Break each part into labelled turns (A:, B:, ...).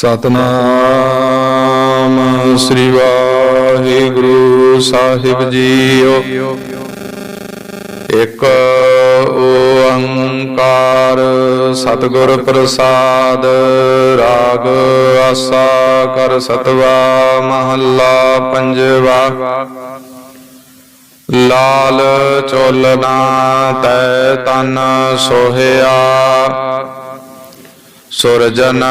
A: Satnam Sri Waheguru Sahib JIO. ਇੱਕ ਓੰਕਾਰ ਸਤਿਗੁਰ ਪ੍ਰਸਾਦ, ਰਾਗ ਆਸਾ ਕਰ ਸਤਵਾ ਮਹੱਲਾ ਪੰਜਵਾ। ਲਾਲ ਚੋਲਨਾ ਤੈ ਤਨ ਸੋਹਿਆ। ਸੁਰਜਨ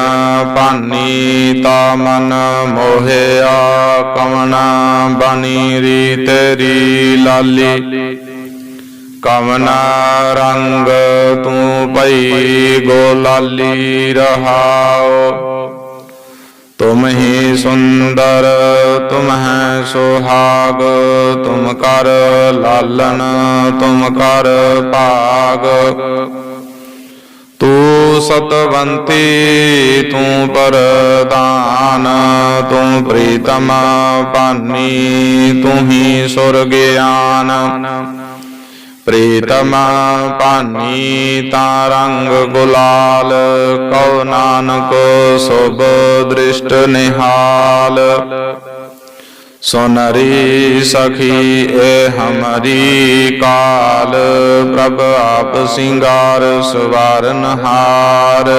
A: ਭਾਨੀ ਤਾ ਮਨ ਮੋਹਿਆ ਕਵਣਾ ਬਣੀ ਰੀ ਤੇਰੀ ਲਾਲੀ। ਕਵਨਾ ਰੰਗ ਤੂੰ ਪਈ ਗੋ ਲਾਲੀ ਰਹਾਓ। ਤੁਮ ਹੀ ਸੁੰਦਰ, ਤੁਮ ਹੈ ਸੁਹਾਗ, ਤੁਮ ਕਰ ਲਾਲਨ ਤੁਮ ਕਰ ਭਾਗ। ਤੂੰ ਸਤਵੰਤੀ, ਤੂੰ ਪਰਦਾਨ ਤੂੰ ਪ੍ਰੀਤਮ ਪਾਨੀ ਤੂੰ ਹੀ ਸੁਰਗਿਆਨ। ਪ੍ਰੀਤਮ ਪਾਨੀ ਤਾ ਰੰਗ ਗੁਲਾਲ, ਕਉ ਨਾਨਕ ਸੁਭ ਦ੍ਰਿਸ਼ਟ ਨਿਹਾਲ। ਸੁਨਰੀ ਸਖੀ, ਏ ਹਮਰੀ ਕਾਲ, ਪ੍ਰਭ ਆਪ ਸਿੰਗਾਰ ਸਵਾਰਨ ਹਾਰ।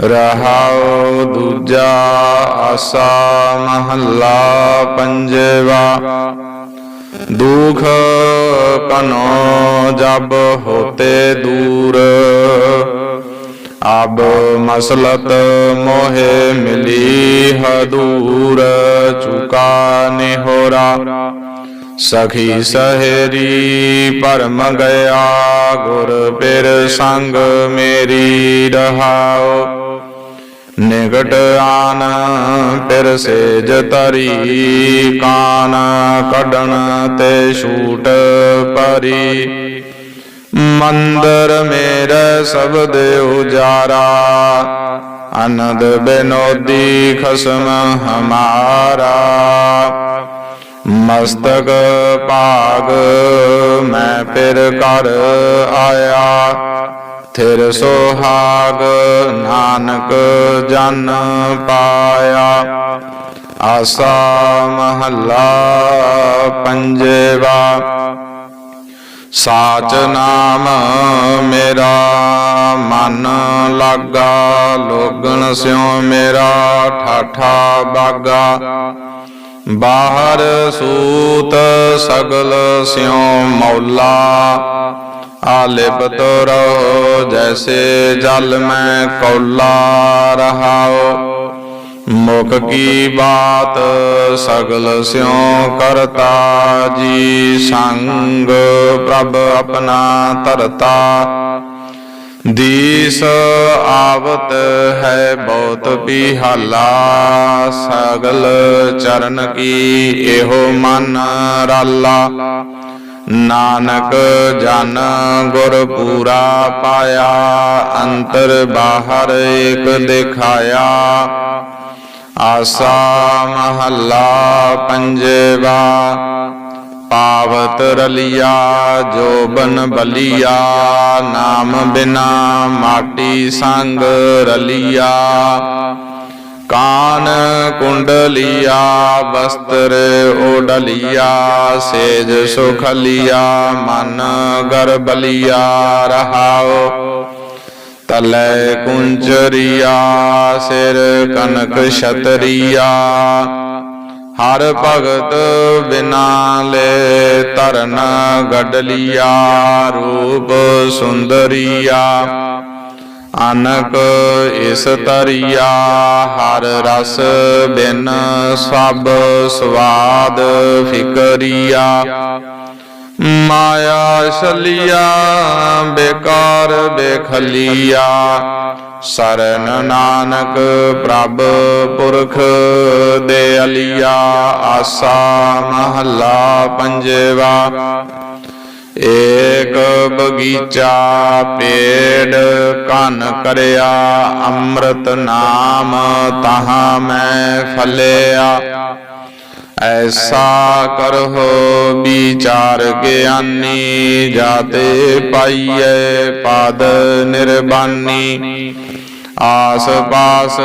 A: ਰਹਾਉ ਦੂਜਾ ਆਸਾ ਮਹੱਲਾ ਪੰਜਵਾ। ਦੁਖ ਕਨੋ ਜਬ ਹੋਤੇ ਦੂਰ। ਅਬ ਮਸਲਤ ਮੋਹਿ ਮਿਲੀ ਹਦੂਰ ਚੁਕਾ ਨਿਹੋਰਾ ਸਖੀ ਸਹੇਰੀ, ਪਰਮ ਗਿਆ, ਗੁਰ ਪਿਰ ਸੰਗ ਮੇਰੀ ਰਹਾਓ। ਨਿਗਟ ਆਨ, ਫਿਰ ਸੇਜ ਤਰੀ ਕਾਨ ਕੱਢਣ ਤੇ ਛੂਟ ਪਰੀ। ਮੰਦਰ ਮੇਰੇ ਸਬਦ ਉਜਾਰਾ। ਅਨੰਦ ਬਿਨੋਦੀ ਖਸਮ ਹਮਾਰਾ। ਮਸਤਕ ਭਾਗ ਮੈਂ ਫਿਰ ਕਰ ਆਇਆ। ਥਿਰ ਸੁਹਾਗ ਨਾਨਕ ਜਨ ਪਾਇਆ। ਆਸਾ ਮਹੱਲਾ ਪੰਜਵਾ। ਸਾਚ ਨਾਮ ਮੇਰਾ, ਮਨ ਲਾਗਾ, ਲੋਗਣ ਸਿਉ ਮੇਰਾ, ਠਾਠਾ ਬਾਗਾ। ਬਾਹਰ ਸੂਤ ਸਗਲ ਸਿਉ ਮੌਲਾ, ਆਲਿਪਤ ਰਹੋ ਜੈਸੇ ਜਲ ਮੈਂ ਕੌਲਾ ਰਹਾਓ। ਮੁਖ ਕੀ ਬਾਤ ਸਗਲ ਸਿਉ ਕਰਤਾ ਜੀ ਸੰਗ ਪ੍ਰਭ ਆਪਣਾ ਧਰਤਾ। ਦੀਸ ਆਵਤ ਹੈ ਬਹੁਤ ਬਿਹਾਲਾ ਸਗਲ ਚਰਨ ਕੀ ਇਹੋ ਮਨ ਰਾਲਾ। ਨਾਨਕ ਜਨ ਗੁਰ ਪੂਰਾ ਪਾਇਆ, ਅੰਤਰ ਬਾਹਰ ਏਕ ਦਿਖਾਇਆ। ਆਸਾ ਮਹੱਲਾ ਪੰਜਵਾ, ਪਾਵਤ ਰਲਿਆ ਜੋਬਨ ਬਲਿਆ, ਨਾਮ ਬਿਨਾ ਮਾਟੀ ਸੰਗ ਰਲਿਆ। ਕਾਨ ਕੁੰਡਲੀਆ ਬਸਤਰ ਓਡਲੀਆ ਸੇਜ ਸੁਖਲੀਆ, ਮਨ ਗਰਬਲੀਆ ਰਹਾਓ। ਤਲੈ ਕੁੰਜਰੀਆ, ਸਿਰ ਕਨਕ ਛਤਰੀਆ। ਹਰ ਭਗਤ ਬਿਨਾ ਲੈ ਤਰਨ ਗਡਲੀਆ, ਰੂਪ ਸੁੰਦਰੀਆ। ਅਨਕ ਇਸ ਤਰੀਆ, ਹਰ ਰਸ ਬਿਨ ਸਭ ਸਵਾਦ ਫਿਕਰੀਆ। ਮਾਇਆ ਛਲੀਆ ਬੇਕਾਰ ਬੇਖਲੀਆ। ਸਰਨ ਨਾਨਕ ਪ੍ਰਭ ਪੁਰਖ ਦੇ ਅਲੀਆ, ਆਸਾ ਮਹੱਲਾ ਪੰਜਵਾ। ਏਕ ਬਗੀਚਾ ਪੇੜ ਕਨ ਕਰਿਆ, ਅੰਮ੍ਰਿਤ ਨਾਮ ਤਹਾਂ ਮੈਂ ਫਲਿਆ। ਐਸਾ ਕਰਹੁ ਵਿਚਾਰ ਗਿਆਨੀ ਜਾਤੇ ਪਾਈਐ ਪਦ ਨਿਰਬਾਨੀ। ਆਸ ਪਾਸ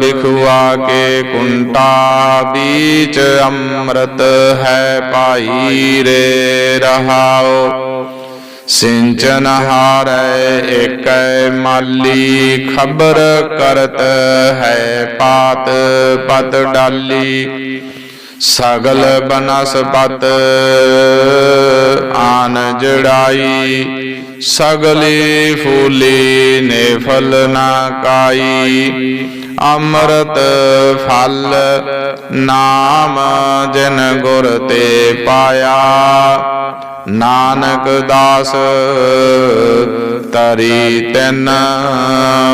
A: ਬਿਖੁਆ ਕੇ ਕੁੰਟਾ ਬੀਚ ਅੰਮ੍ਰਿਤ ਹੈ ਪਾਈ ਰੇ ਰਹਾਓ ਸਿੰਚਨ ਹਾਰੈ ਏਕੈ ਮਾਲੀ ਖਬਰ ਕਰਤ ਹੈ ਪਾਤ ਪਤ ਡਾਲੀ। ਸਗਲ ਬਨਸਪਤ ਆਨ ਜੜਾਈ, ਸਗਲੀ ਫੂਲੀ ਨੇ ਫਲ ਨਾ ਕਾਈ, ਅੰਮ੍ਰਿਤ ਫਲ ਨਾਮ ਜਨ ਗੁਰ ਤੇ ਪਾਇਆ। ਨਾਨਕ ਦਾਸ ਤਰੀ ਤੈਨ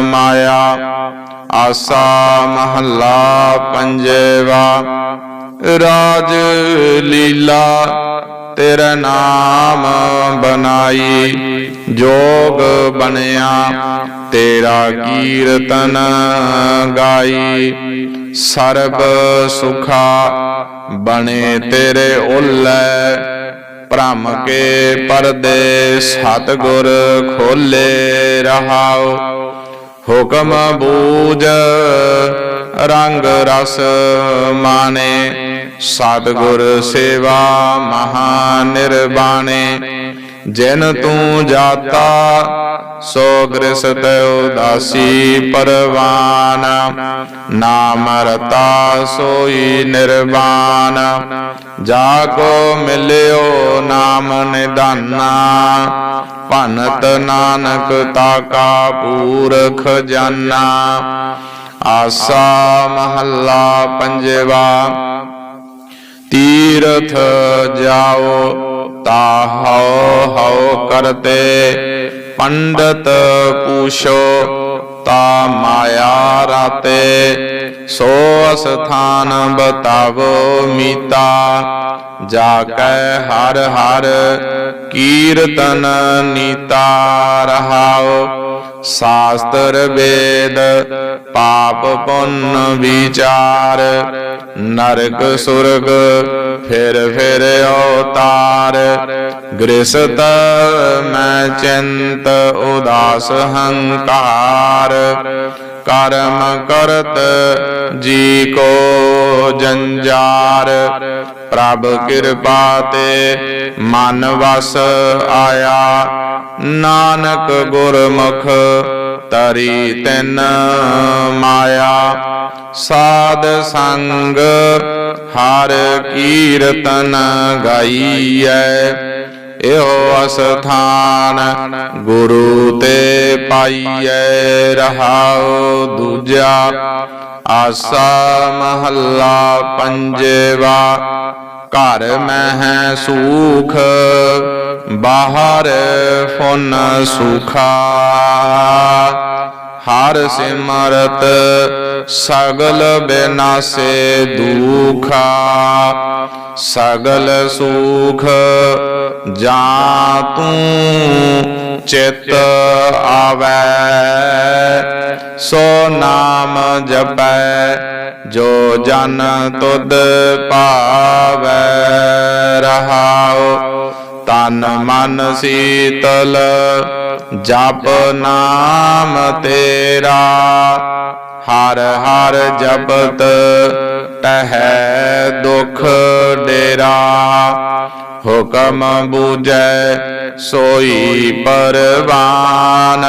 A: ਮਾਇਆ, ਆਸਾ ਮਹੱਲਾ ਪੰਜਵਾ। ਰਾਜ ਲੀਲਾ, ਤੇਰਾ ਨਾਮ ਬਣਾਈ। ਜੋਗ ਬਣਿਆ, ਤੇਰਾ ਕੀਰਤਨ ਗਾਈ। ਸਰਬ ਸੁਖਾ ਬਣੇ ਤੇਰੇ ਓਲੇ। ਭ੍ਰਮ ਕੇ ਪਰਦੇ ਸਤਗੁਰ ਖੋਲੇ ਰਹਾਉ ਹੁਕਮ ਬੂਝ ਰੰਗ ਰਸ ਮਾਨੇ ਸਤਗੁਰ ਸੇਵਾ ਮਹਾ ਨਿਰਬਾਣੇ ਜਿਨ ਤੂੰ ਜਾਤਾ ਸੋ ਗ੍ਰਸਤ ਉਦਾਸੀ ਪਰਵਾਨ। ਨਾਮ ਰਤਾ ਸੋਈ ਨਿਰਵਾਨ। ਜਾ ਕੋ ਮਿਲਿਓ ਨਾਮ ਨਿਦਾਨਾ। ਭਨਤ ਨਾਨਕ ਤਾਕਾ ਪੂਰਖ ਜਾਨਾ। ਆਸਾ ਮਹੱਲਾ ਪੰਜਵਾ। ਤੀਰਥ ਜਾਓ ਤਾ ਹਉ ਹਉ ਕਰਤੇ, ਪੰਡਤ ਪੂਛੋ, ਤਾ ਮਾਇਆ ਰਾਤੇ। ਸੋ ਅਸਥਾਨ ਬਤਾਵੋ ਮੀਤਾ ਜਾ ਕੈ ਹਰ ਹਰ ਕੀਰਤਨ ਨੀਤਾ ਰਹਾਓ ਸ਼ਾਸਤਰ ਵੇਦ ਪਾਪ ਪੁੰਨ ਵਿਚਾਰ ਨਰਕ ਸੁਰਗ ਫਿਰ ਫਿਰ ਅਵਤਾਰ। ਗ੍ਰਸਤ ਮੈਂ ਚਿੰਤ ਉਦਾਸ ਹੰਕਾਰ। ਕਰਮ ਕਰਤ ਜੀ ਕੋ ਜੰਜਾਰ। ਪ੍ਰਭ ਕਿਰਪਾ ਤੇ ਮਨ ਵਸ ਆਇਆ। ਨਾਨਕ ਗੁਰਮੁਖ ਤਰੀ ਤਿਨ ਮਾਇਆ। ਸਾਧ ਸੰਗ ਹਰ ਕੀਰਤਨ ਗਾਈਐ। ਇਹੋ ਅਸਥਾਨ, ਗੁਰੂ ਤੇ ਪਾਈਐ ਰਹਾਉ ਦੂਜਾ, ਆਸਾ ਮਹੱਲਾ ਪੰਜਵਾ, ਘਰ ਮਹਿ ਸੂਖ, ਬਾਹਰ ਫੁਨ ਸੁਖਾ। ਹਰ ਸਿਮਰਤ ਸਗਲ ਬਿਨਾਸੇ ਦੁਖਾ, ਸਗਲ ਸੁਖ ਜਾ ਤੂੰ ਚਿਤ ਆਵੈ। ਸੋ ਨਾਮ ਜਪੈ, ਜੋ ਜਨ ਤੁਧ ਪਾਵੈ। ਰਹਾਉ ਤਨ ਮਨ ਸੀਤਲ, ਜਪ ਨਾਮ ਤੇਰਾ। ਹਰ ਹਰ ਜਪਤ ਟਹਿ ਦੁਖ ਡੇਰਾ, ਹੁਕਮ ਬੂਝੈ ਸੋਈ ਪਰਵਾਨ।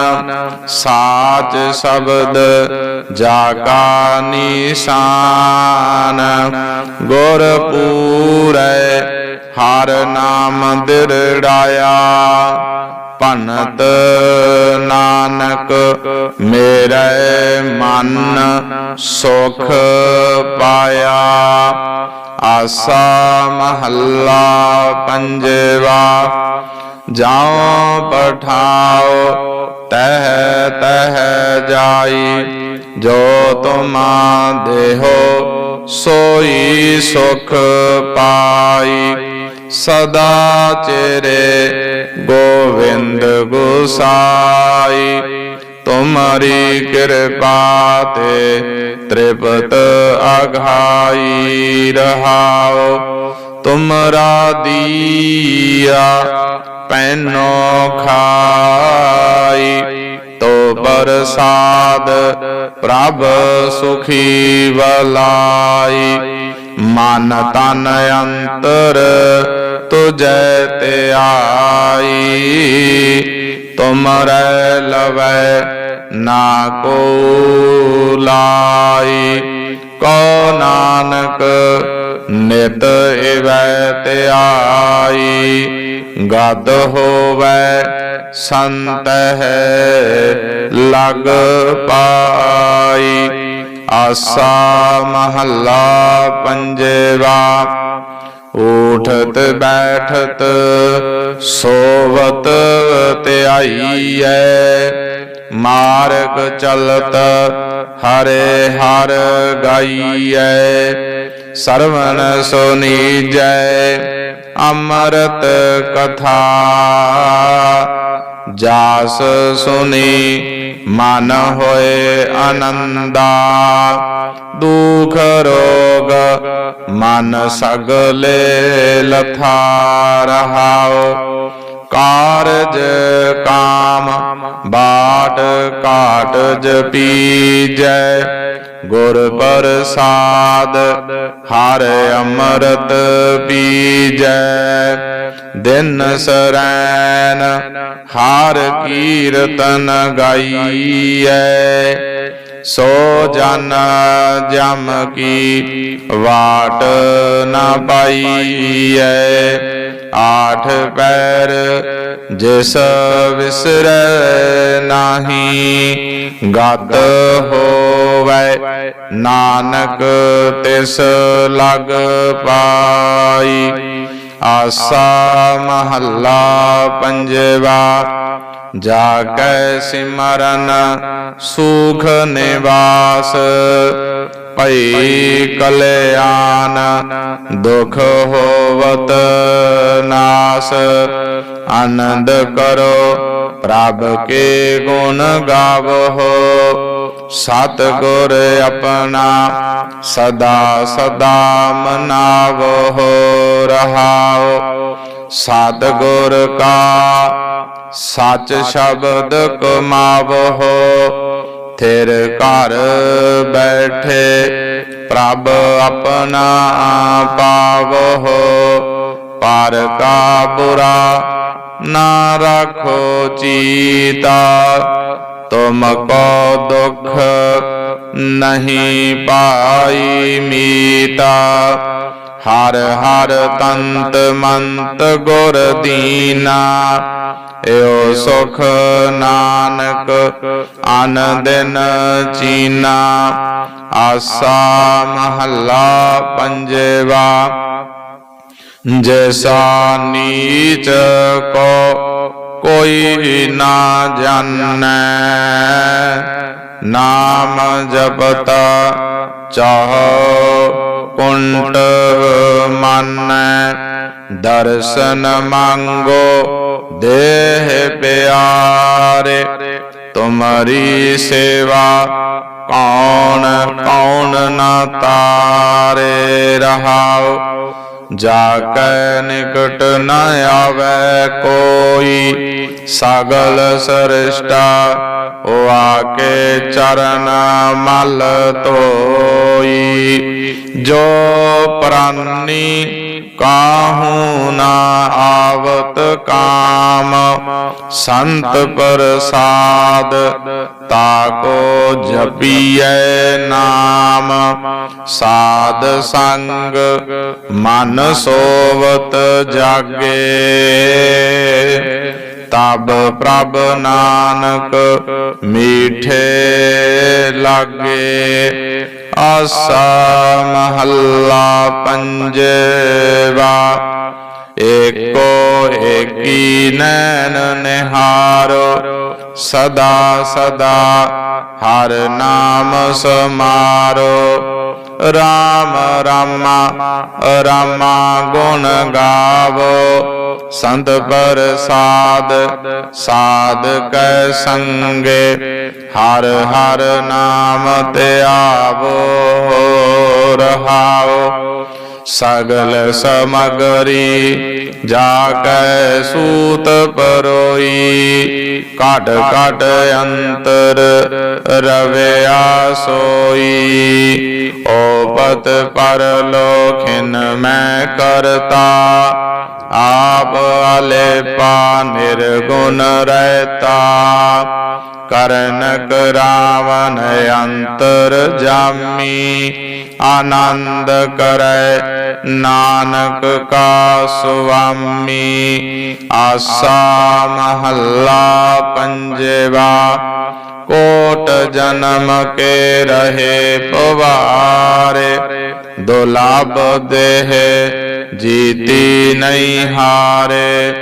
A: ਸਾਚ ਸ਼ਬਦ ਜਾ ਕਾ ਨਿਸ਼ਾਨ। ਗੁਰ ਪੂਰੈ ਹਰ ਨਾਮ ਦਿਰੜਾਇਆ। ਭਨਤ ਨਾਨਕ, ਮੇਰੇ ਮਨ ਸੁਖ ਪਾਇਆ। ਆਸਾ ਮਹੱਲਾ ਪੰਜਵਾ, ਜਾਉ ਪਠਾਓ ਤਹ ਤਹ ਜਾਈ। ਜੋ ਤੁਮਾ ਦੇਹੋ, ਸੋਈ ਸੁਖ ਪਾਈ। ਸਦਾ ਚਿਰੇ ਗੋਵਿੰਦ ਗੁਸਾਈ। ਤੁਮਰੀ ਕਿਰਪਾ ਤੇ ਤ੍ਰਿਪਤ ਅਘਾਈ ਰਹਾਓ। ਤੁਮਰਾ ਦੀਆ ਪੈਨੋ ਖਾਈ। ਤੋ ਪ੍ਰਸਾਦ ਪ੍ਰਭ ਸੁਖੀ ਵਲਾਈ। ਮਨ ਤਨ ਅੰਤਰ ਤੁਜੈ ਧਿਆਈ ਤੁਮਰੈ ਲਵੈ ਨਾ ਕੋ ਲਾਈ ਕੋ ਨਾਨਕ ਨਿਤ ਇਵੈ ਧਿਆਈ ਗਦ ਹੋਵੈ ਸੰਤ ਹੈ ਲਗ ਪਾਈ ਆਸਾ ਮਹੱਲਾ ਪੰਜਵਾ ਉਠਤ ਬੈਠਤ ਸੋਵਤ ਧਿਆਈਐ, ਮਾਰਗ ਚਲਤ ਹਰੇ ਹਰ ਗਾਈਐ। ਸਰਵਨ ਸੁਨੀਜੈ ਅੰਮ੍ਰਿਤ ਕਥਾ, ਜਾਸ ਸੁਨੀ ਮਨ ਹੋਏ ਆਨੰਦਾ ਦੁਖ ਰੋਗ ਮਨ ਸਗਲੇ ਲਥਾ ਰਹਾਓ। ਕਾਰਜ ਕਾਮ ਬਾਟ ਕਾਟ ਜਪੀਜੈ ਗੁਰ ਪ੍ਰਸਾਦ ਹਰ ਅੰਮ੍ਰਿਤ ਪੀਜੈ। ਦਿਨ ਸਰੈਨ ਹਰ ਕੀਰਤਨ ਗਾਈਐ। ਸੋ ਜਨ ਜਮ ਕੀ ਵਾਟ ਨ ਪਾਈਐ। ਆਠ ਪੈਰ, ਜਿਸ ਵਿਸਰੈ ਨਾਹੀ, ਗਤ ਹੋਵੇ, ਨਾਨਕ ਤਿਸ ਲਗ ਪਾਈ। ਆਸਾ ਮਹੱਲਾ ਪੰਜਵਾ ਜਾ ਕੈ ਸਿਮਰਨ, ਸੁਖ ਨਿਵਾਸ। ਭਈ ਕਲਿਆਣ, ਦੁਖ ਹੋਵਤ ਨਾਸ, ਆਨੰਦ ਕਰੋ, ਪ੍ਰਭ ਕੇ ਗੁਣ ਗਾਵੋ। ਸਤ ਗੁਰ ਆਪਣਾ ਸਦਾ ਸਦਾ ਮਨਾਵੋ, ਰਹਾਓ। ਸਤ ਗੁਰ ਕਾ ਸੱਚ ਸ਼ਬਦ ਕਮਾਵੋ। ਥਿਰ ਘਰ ਬੈਠੇ ਪ੍ਰਭ ਆਪਣਾ ਪਾਵੋ ਪਰ ਕਾ ਬੁਰਾ ਨਾ ਰੱਖੋ ਚੀਤਾ। ਤੁਮ ਕੋ ਦੁਖ ਨਹੀਂ ਪਾਈ ਮੀਤਾ। ਹਰ ਹਰ ਤੰਤ ਮੰਤ ਗੁਰ ਦੀਨਾ। ਏਓ ਸੁਖ ਨਾਨਕ ਅਨ ਦਿਨ ਚੀਨਾ। ਆਸਾ ਮਹੱਲਾ ਪੰਜਵਾ, ਜੈਸਾ ਨੀਚ ਕੋ ਕੋਈ ਨਾ ਜਾਣੈ। ਨਾਮ ਜਪਤਾ ਚਾਹੋ ਕੁੰਟ ਮਾਨੈ। ਦਰਸ਼ਨ ਮੰਗੋ ਦੇਹ ਪਿਆਰੇ, ਤੁਮਰੀ ਸੇਵਾ ਕੌਣ ਕੌਣ ਨਾ ਤਾਰੇ ਰਹਾਓ ਜਾ ਕੈ ਨਿਕਟ ਨ ਆਵੈ ਕੋਈ, ਸਗਲ ਸ੍ਰਿਸ਼ਟਾ, ਉਹ ਆਕੇ ਚਰਨ ਮਲ ਧੋਈ। ਜੋ ਪ੍ਰਾਨੀ ਕਾਹੂ ਨਾ ਆਵਤ ਕਾਮ? ਸੰਤ ਪ੍ਰਸਾਦ ਤਾਕੋ ਜਪੀਐ ਨਾਮ। ਸਾਧ ਸੰਗ ਮਨ ਸੋਵਤ ਜਾਗੇ। ਤਬ ਪ੍ਰਭ ਨਾਨਕ ਮੀਠੇ ਲਾਗੇ ਆਸਾ ਮਹੱਲਾ ਪੰਜਵਾ, ਏਕੋ ਏਕੀ ਨੈਣ ਨਿਹਾਰੋ, ਸਦਾ ਸਦਾ ਹਰ ਨਾਮ ਸਮਾਰੋ। ਰਾਮ, ਰਾਮਾ ਰਾਮਾ ਗੁਣ ਗਾਵੋ। ਸੰਤ ਪ੍ਰਸਾਦ ਸਾਧ ਕੈ ਸੰਗੇ, ਹਰ ਹਰ ਨਾਮ ਤੇ ਆਵੋ। ਸਗਲ ਸਮਗਰੀ ਜਾ ਕੈ ਸੂਤ ਪਰੋਈ ਘਟ ਘਟ ਅੰਤਰ ਰਵਿਆ ਸੋਈ ਓਪਤ ਪਰਲੋਖਿਨ ਮੈਂ ਕਰਤਾ ਆਪ ਅਲੇਪਾ ਨਿਰਗੁਣ ਰਹਿਤਾ ਕਰਨ ਕਰਾਵਨ ਅੰਤਰ ਜਾਮੀ ਆਨੰਦ ਕਰੈ ਨਾਨਕ ਕਾ ਸੁਆਮੀ ਆਸਾ ਮਹੱਲਾ ਪੰਜਵਾ ਕੋਟ ਜਨਮ ਕੇ ਰਹੇ ਪਵਾਰੇ ਦੁਲਭ ਦੇਹ ਜੀਤੀ ਨਹੀਂ ਹਾਰੇ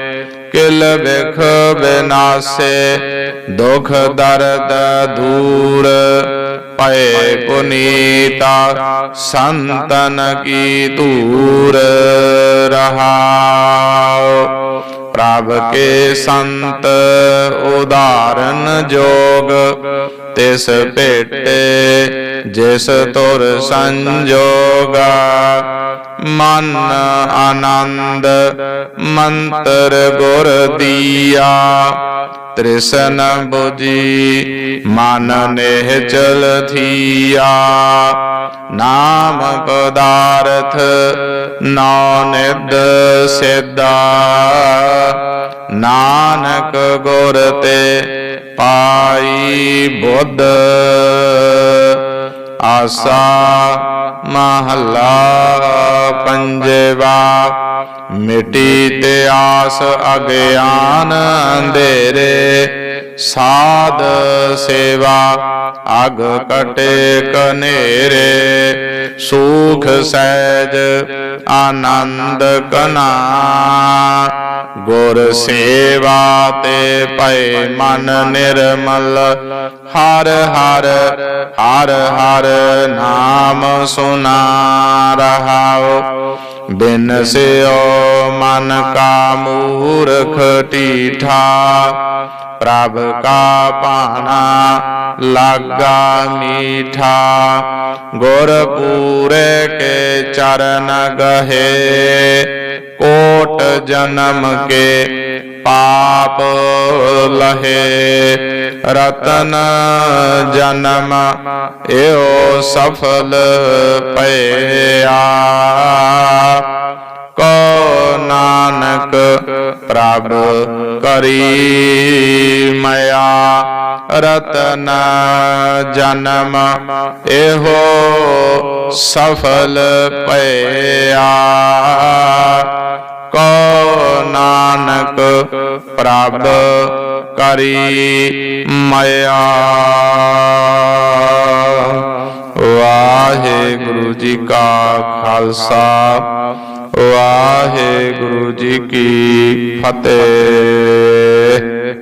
A: ਕਿਲ ਬਿਖ ਬਿਨਾਸੇ ਦੁਖ ਦਰਦ ਦੂਰ ਪਏ ਪੁਨੀਤਾ, ਸੰਤਨ ਕੀ ਧੂਰ ਰਹਾਉ। ਪ੍ਰਭ ਕੇ ਸੰਤ ਉਦਾਰਨ ਜੋਗ, ਤਿਸ ਭੇਟੇ ਜਿਸ ਤੁਰ ਸੰਜੋਗਾ। ਮਨ ਆਨੰਦ ਮੰਤਰ ਗੁਰ ਦੀਆ ਤ੍ਰਿਸ਼ਨ 부ਜੀ ਮਨ ਨੇਹ ਚਲ ਥੀਆ ਨਾਮ ਪਦਾਰਥ ਨੌ ਨਿਦ ਸਿਦਾ ਨਾਨਕ ਗੁਰ ਤੇ ਪਾਈ ਬੁੱਧ। ਆਸਾ ਮਹੱਲਾ ਪੰਜਵਾ ਮਿਟੀ ਤੇ ਆਸ ਅਗਿਆਨ ਅੰਧੇਰੇ। ਸਾਧ ਸੇਵਾ, ਅਗ ਕਟੇ ਕਨੇਰੇ ਸੁਖ ਸਹਿਜ ਆਨੰਦ ਕਨਾ। ਗੁਰ ਸੇਵਾ ਤੇ ਭਏ ਮਨ ਨਿਰਮਲ, ਹਰ ਹਰ ਹਰ ਹਰ ਨਾਮ ਸੁਨਾ ਰਹਾਉ ਬਿਨ ਸਿਓ ਮਨ ਕਾ ਮੂਰਖ ਢੀਠਾ ਪ੍ਰਭ ਕਾ ਪਾਣਾ ਲਾਗਾ ਮੀਠਾ ਗੁਰ ਪੂਰੇ ਕੇ ਚਰਨ ਗਹੇ, ਕੋਟ ਜਨਮ ਕੇ ਪਾਪ ਲਹੇ, ਰਤਨ ਜਨਮ ਏਓ ਸਫਲ ਭਇਆ। ਕੋ ਨਾਨਕ ਪ੍ਰਭ ਕਰੀ ਮਇਆ ਰਤਨ ਜਨਮ। ਇਹੋ ਸਫਲ ਭਇਆ। ਕੋ ਨਾਨਕ ਪ੍ਰਭ ਕਰੀ ਮਇਆ। ਵਾਹਿਗੁਰੂ ਜੀ ਕਾ ਖਾਲਸਾ। ਵਾਹਿਗੁਰੂ ਜੀ ਕੀ ਫਤਿਹ।